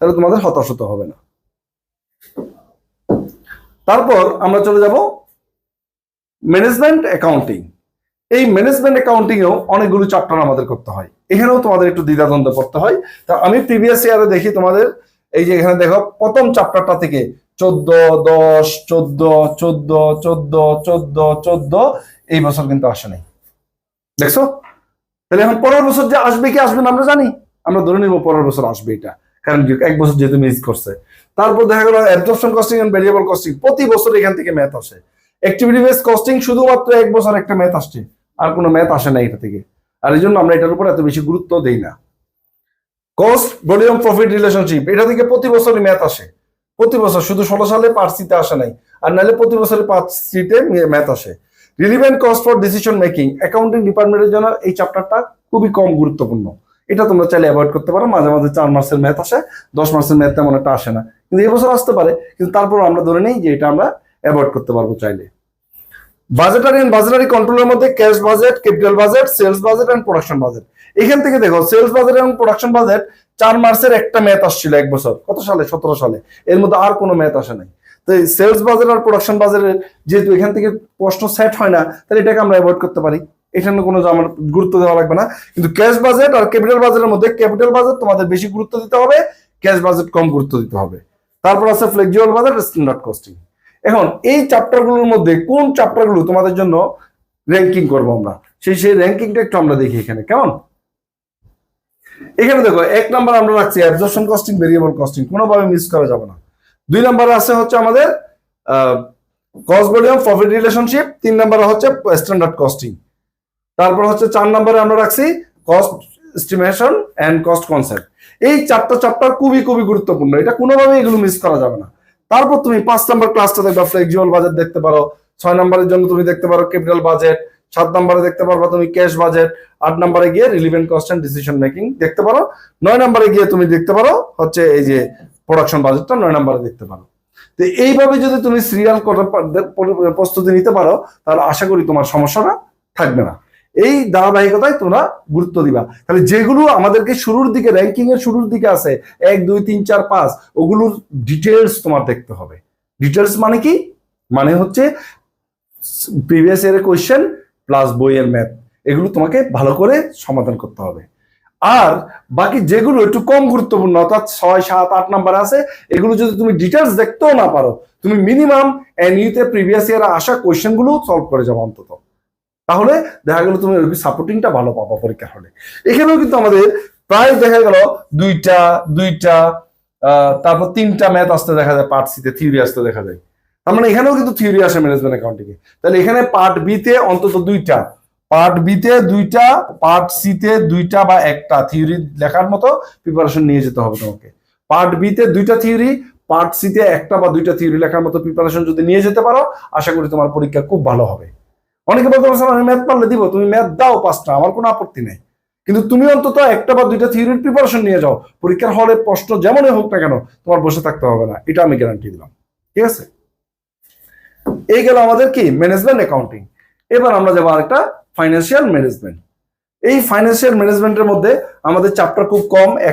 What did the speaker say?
তাহলে তোমাদের হতাশ হতে হবে না। তারপর আমরা চলে যাব ম্যানেজমেন্ট অ্যাকাউন্টিং এই ম্যানেজমেন্ট অ্যাকাউন্টিং এও অনেকগুলো চ্যাপ্টার আমাদের করতে হয়। এখানেও তোমাদের একটু দ্বিধাদ্বন্দ্ব পড়তে হয়। তা আমি প্রিভিয়াস ইয়ারে দেখি তোমাদের, এই যে এখানে দেখো, প্রথম চ্যাপ্টারটা থেকে চোদ্দ, দশ, চোদ্দ চোদ্দ চোদ্দ চোদ্দ চোদ্দ, এই বছর কিন্তু আসে নাই। দেখছ? তাহলে এখন পরের বছর যে আসবে কি আসবে না আমরা জানি। আমরা ধরে নিব পরের বছর আসবে এটা। কারণ এক বছর যেহেতু মিস করছে। তারপর দেখা গেল absorption costing and variable costing প্রতি বছর এখান থেকে ম্যাথ আসে। অ্যাক্টিভিটি বেস কস্টিং শুধুমাত্র এক বছর একটা ম্যাথ আসছে। আর কোনো ম্যাথ আসে না এটা থেকে। আর এই জন্য আমরা এটার উপর এত বেশি গুরুত্ব দেই না। কস্ট ভলিউম প্রফিট রিলেশনশিপ এটা থেকে প্রতি বছরই ম্যাথ আসে। প্রতি বছর শুধু ষোলো সালে পার্ট সিতে আসে নাই। আর নাহলে প্রতি বছরে পার্ট সিতে ম্যাথ আসে। Relevant cost for decision making accounting ডিপার্টমেন্টের জন্য এই চ্যাপ্টারটা খুবই কম গুরুত্বপূর্ণ। এটা তোমরা চাইলে অ্যাভয়েড করতে পারো। মাঝে মাঝে চার মাসের ম্যাথ আসে, দশ মাসের ম্যাথ তেমন একটা আসে না। কিন্তু এবছর আসতে পারে, কিন্তু তারপর আমরা ধরে নিই যে এটা আমরা অ্যাভয়েড করতে পারব চাইলে। বাজেটারি এন্ড বাজেটারি কন্ট্রোলের মধ্যে cash budget capital budget sales budget and production budget এখান থেকে দেখো সেলস বাজেট এবং প্রোডাকশন বাজেট চার মাসের একটা ম্যাথ আসছিল এক বছর। কত সালে? সতেরো সালে। এর মধ্যে আর কোনো ম্যাথ আসে নাই। তো সেলস বাজেট আর প্রোডাকশন বাজারের যেহেতু এখান থেকে প্রশ্ন সেট হয় না, তাহলে এটাকে আমরা অ্যাভয়েড করতে পারি। এখানে কোনো আমার গুরুত্ব দেওয়া লাগবে না। কিন্তু ক্যাশ বাজেট আর ক্যাপিটাল বাজেটের মধ্যে ক্যাপিটাল বাজেট তোমাদের বেশি গুরুত্ব দিতে হবে, ক্যাশ বাজেট কম গুরুত্ব দিতে হবে। তারপর আছে ফ্লেক্সিবল বাজেট স্ট্যান্ডার্ড কস্টিং এখন এই চ্যাপ্টারগুলোর মধ্যে কোন চ্যাপ্টারগুলো তোমাদের জন্য র্যাঙ্কিং করব আমরা? সেই সেই র্যাঙ্কিংটা একটু আমরা দেখি এখানে, কেমন? এখানে দেখো, এক নাম্বার আমরা রাখছি অ্যাবজর্পশন কস্টিং ভেরিয়েবল কস্টিং কোনোভাবে মিস করা যাবে না। দুই নাম্বারে আছে হচ্ছে আমাদের কস্ট ভলিউম প্রফিট রিলেশনশিপ তিন নাম্বারে হচ্ছে স্ট্যান্ডার্ড কস্টিং তারপর হচ্ছে চার নম্বরে আমরা রাখছি cost estimation and cost concept এই চারটা চ্যাপ্টার খুবই খুবই গুরুত্বপূর্ণ। এটা কোনোভাবে এগুলো মিস করা যাবে না। তারপর তুমি পাঁচ নাম্বার ক্লাসটা দেখবা ফ্লেক্সিবল বাজেট দেখতে পারো। ছয় নম্বরের জন্য তুমি দেখতে পারো ক্যাপিটাল বাজেট সাত নম্বরে দেখতে পারবা তুমি ক্যাশ বাজেট আট নম্বরে গিয়ে relevant cost and decision making দেখতে পারো। নয় নম্বরে গিয়ে তুমি দেখতে পারো হচ্ছে এই যে প্রোডাকশন বাজেটটা নয় নম্বরে দেখতে পারো। তো এইভাবে যদি তুমি সিরিয়াল প্রস্তুতি নিতে পারো, তাহলে আশা করি তোমার সমস্যাটা থাকবে না। এই ধারাবাহিকতায় তোমরা গুরুত্ব দিবা। তাহলে যেগুলো আমাদেরকে শুরুর দিকে র্যাঙ্কিং এর শুরুর দিকে আছে, এক, দুই, তিন, চার, পাঁচ, ওগুলোর ডিটেলস তোমার দেখতে হবে। ডিটেলস মানে কি? মানে হচ্ছে প্রিভিয়াস ইয়ারের কোয়েশ্চেন প্লাস বইয়ের ম্যাথ এগুলো তোমাকে ভালো করে সমাধান করতে হবে। আর বাকি যেগুলো একটু কম গুরুত্বপূর্ণ, অর্থাৎ ছয়, সাত, আট নাম্বার আছে, এগুলো যদি তুমি ডিটেলস দেখতেও না পারো, তুমি মিনিমাম এনইউতে প্রিভিয়াস ইয়ারে আসা কোয়েশ্চেনগুলো সলভ করে যাব অন্তত। তাহলে দেখা গেলো তুমি সাপোর্টিংটা ভালো পাবো পরীক্ষা হলে। এখানেও কিন্তু আমাদের প্রায় দেখা গেল দুইটা দুইটা তারপর তিনটা ম্যাথ আসতে দেখা যায় পার্ট সিতে থিওরি আসতে দেখা যায়। তার মানে এখানেও কিন্তু থিওরি আসে ম্যানেজমেন্ট অ্যাকাউন্টিংয়ে তাহলে এখানে পার্ট বি তে অন্তত দুইটা পার্ট বি তে দুইটা পার্ট সি তে দুইটা বা একটা থিওরি লেখার মতো প্রিপারেশন নিয়ে যেতে হবে তোমাকে। পার্ট বি তে দুইটা থিওরি পার্ট সি তে একটা বা দুইটা থিওরি লেখার মতো প্রিপারেশন যদি নিয়ে যেতে পারো, আশা করি তোমার পরীক্ষা খুব ভালো হবে। অনেকে বলতে পারছ আমি ম্যাথ পারলে দিব, তুমি ম্যাথ দাও পাঁচটা, আমার কোনো আপত্তি নেই। কিন্তু তুমি অন্তত একটা বা দুইটা থিওরির প্রিপারেশন নিয়ে যাও, পরীক্ষার হলে প্রশ্ন যেমনই হোক না কেন, তোমার বসে থাকতে হবে না, এটা আমি গ্যারান্টি দিলাম, ঠিক আছে? এই গেল আমাদের কি? ম্যানেজমেন্ট অ্যাকাউন্টিং এবার আমরা যাব আরেকটা ফাইন্যান্সিয়াল ম্যানেজমেন্ট এই ফাইন্যান্সিয়াল ম্যানেজমেন্টের মধ্যে আমাদের চাপটা খুব কম